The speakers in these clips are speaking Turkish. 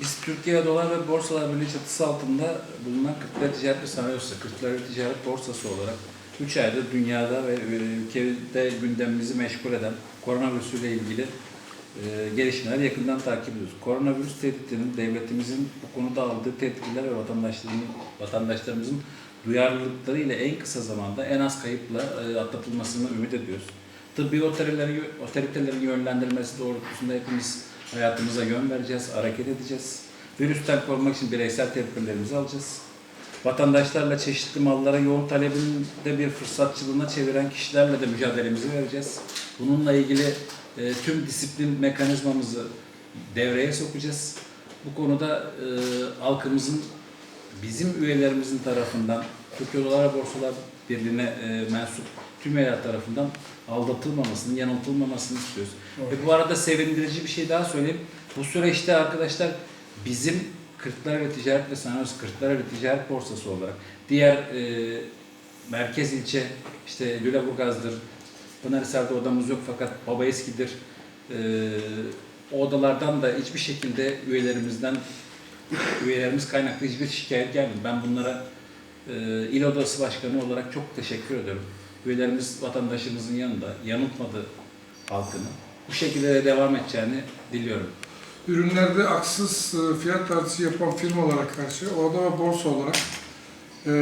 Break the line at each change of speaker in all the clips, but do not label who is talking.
Biz Türkiye Dolar ve Borsalar Birliği çatısı altında bulunan Kırklar Ticaret ve Sanayi Odası, Kırklar Ticaret Borsası olarak 3 aydır dünyada ve e, ülkede gündemimizi meşgul eden koronavirüsüyle ilgili e, gelişmeleri yakından takip ediyoruz. Koronavirüs tehditinin devletimizin bu konuda aldığı tedbirler ve vatandaşlarımızın, vatandaşlarımızın duyarlılıklarıyla en kısa zamanda en az kayıpla e, atlatılmasını ümit ediyoruz. Tıbbi otoritelerin, otoritelerin yönlendirmesi doğrultusunda hepimiz hayatımıza yön vereceğiz, hareket edeceğiz. Virüsten korunmak için bireysel tedbirlerimizi alacağız. Vatandaşlarla çeşitli mallara yoğun talebini de bir fırsatçılığına çeviren kişilerle de mücadelemizi vereceğiz. Bununla ilgili e, tüm disiplin mekanizmamızı devreye sokacağız. Bu konuda e, halkımızın bizim üyelerimizin tarafından Türkiye Dolar Borsalar Birliği'ne e, mensup tüm üyeler tarafından aldatılmamasını, yanıltılmamasını istiyoruz. Ve bu arada sevindirici bir şey daha söyleyeyim. Bu süreçte arkadaşlar bizim Kırklareli Ticaret ve Sanayi Odası, Kırklareli Ticaret Borsası olarak diğer e, merkez ilçe işte Lüleburgaz'dır, Pınarhisar'da odamız yok fakat Baba Eski'dir. E, o odalardan da hiçbir şekilde üyelerimizden üyelerimiz kaynaklı hiçbir şikayet gelmedi. Ben bunlara e, İl Odası Başkanı olarak çok teşekkür ediyorum. Üyelerimiz vatandaşımızın yanında yanıltmadı halkını. Bu şekilde de devam edeceğini diliyorum.
Ürünlerde haksız e, fiyat artışı yapan firmalara karşı oda ve borsa olarak e,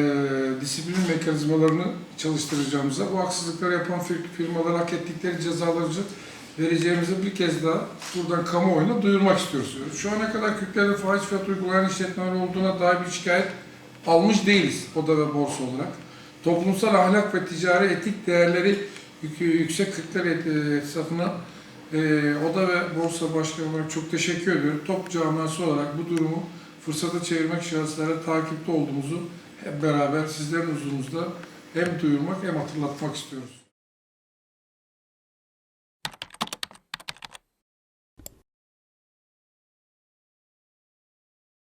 disiplin mekanizmalarını çalıştıracağımıza, bu haksızlıkları yapan fir- firmalara hak ettikleri cezaları vereceğimizi bir kez daha buradan kamuoyuna duyurmak istiyoruz. Şu ana kadar Kürtlerde faiz fiyat uygulayan işletmeler olduğuna dair bir şikayet almış değiliz oda ve borsa olarak. Toplumsal ahlak ve ticari etik değerleri yük- yüksek Kürtler et- esnafına ee, Oda ve Borsa Başkanı olarak çok teşekkür ediyorum. Top camiası olarak bu durumu fırsata çevirmek şahıslara takipte olduğumuzu hep beraber sizlerin huzurunuzda hem duyurmak hem hatırlatmak istiyoruz.